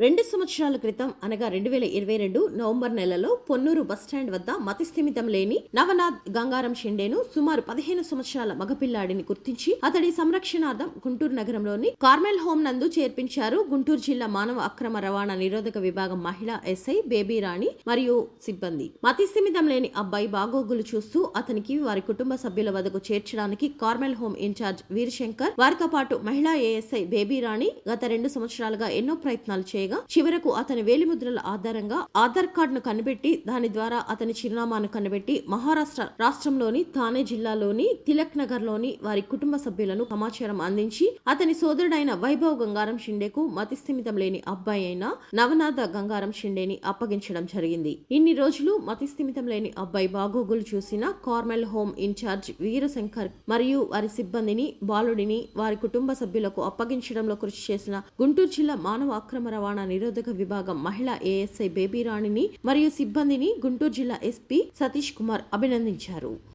రెండు సంవత్సరాల క్రితం అనగా రెండు వేల ఇరవై రెండు నవంబర్ నెలలో పొన్నూరు బస్టాండ్ వద్ద మతిస్థిమితం లేని నవనాథ్ గంగారం షిండేను సుమారు పదిహేను సంవత్సరాల మగపిల్లాడిని గుర్తించి అతడి సంరక్షణార్థం గుంటూరు నగరంలోని కార్మెల్ హోమ్ నందు చేర్పించారు గుంటూరు జిల్లా మానవ అక్రమ రవాణా నిరోధక విభాగం మహిళా ఎస్ఐ బేబీ రాణి మరియు సిబ్బంది. మతిస్థిమితం లేని అబ్బాయి బాగోగులు చూస్తూ అతనికి వారి కుటుంబ సభ్యుల వద్దకు చేర్చడానికి కార్మెల్ హోమ్ ఇన్ఛార్జ్ వీరశంకర్ వారితో పాటు మహిళా ఏఎస్ఐ బేబీ రాణి గత రెండు సంవత్సరాలుగా ఎన్నో ప్రయత్నాలు చేయగా చివరకు అతని వేలిముద్రల ఆధారంగా ఆధార్ కార్డును కనిపెట్టి దాని ద్వారా అతని చిరునామాను కనిపెట్టి మహారాష్ట్ర రాష్ట్రంలోని థానే జిల్లాలోని తిలక్ నగర్లోని వారి కుటుంబ సభ్యులను సమాచారం అందించి అతని సోదరుడైన వైభవ్ గంగారం షిండేకు మతిస్థిమితం లేని అబ్బాయి అయిన నవనాథ గంగారం షిండేని అప్పగించడం జరిగింది. ఇన్ని రోజులు మతిస్థిమితం లేని అబ్బాయి బాగోగులు చూసిన కార్మెల్ హోమ్ ఇన్ఛార్జ్ వీరశంకర్ మరియు వారి సిబ్బందిని బాలుడిని వారి కుటుంబ సభ్యులకు అప్పగించడంలో కృషి చేసిన గుంటూరు జిల్లా మానవ అక్రమ రవాణా నిరోధక విభాగం మహిళా ఏఎస్ఐ బేబీ రాణిని మరియు సిబ్బందిని గుంటూరు జిల్లా ఎస్పీ సతీష్ కుమార్ అభినందించారు.